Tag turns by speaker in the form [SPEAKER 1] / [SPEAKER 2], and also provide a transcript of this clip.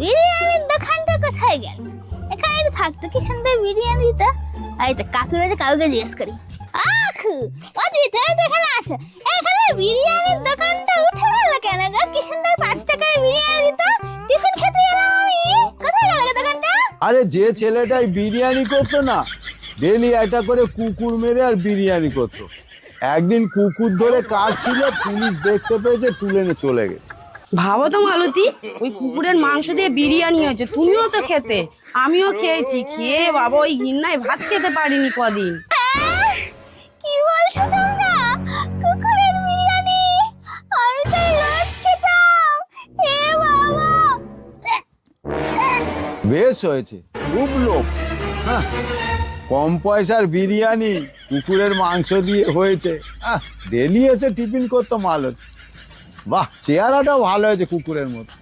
[SPEAKER 1] বিরিয়ানির দোকানটা কোথায় গেল? এখানে তো থাকতো কি সুন্দর বিরিয়ানি দিত? এই তো কাকুরা যে কাউকে জিজ্ঞেস করি। ও দিতে এখানে আছে। এখানে বিরিয়ানির দোকানটা উঠে গেল কেন গো? কি সুন্দর পাঁচ বিরিয়ানি দিত? টিফিন খেতে গেলাম আমি। কোথায় গেল দোকানটা?
[SPEAKER 2] আরে যে ছেলেটাই বিরিয়ানি করতো না, ডেলি একটা করে কুকুর মেরে আর বিরিয়ানি করতো। একদিন কুকুর ধরে কাটছিল পুলিশ দেখতে পেয়েছে, তুলে চলে গেছে।
[SPEAKER 3] ভাবো তো মালতী ওই কুকুরের মাংস দিয়ে বিরিয়ানি হয়েছে। তুমিও তো খেতে আমিও খেয়েছি। খেয়ে বাবা ওই ঘিন্নায় ভাত খেতে পারিনি কদিন।
[SPEAKER 1] কি বলছো তোমরা? কুকুরের বিরিয়ানি? আমি তো রোজ খেতাম। এ বাবা।
[SPEAKER 2] বেশ হয়েছে। খুব লোক হ্যাঁ কম পয়সার বিরিয়ানি কুকুরের মাংস দিয়ে হয়েছে। আহ ডেলি এসে টিফিন করতো মাল বাহ চেহারাটা ভালো হয়েছে কুকুরের মতো।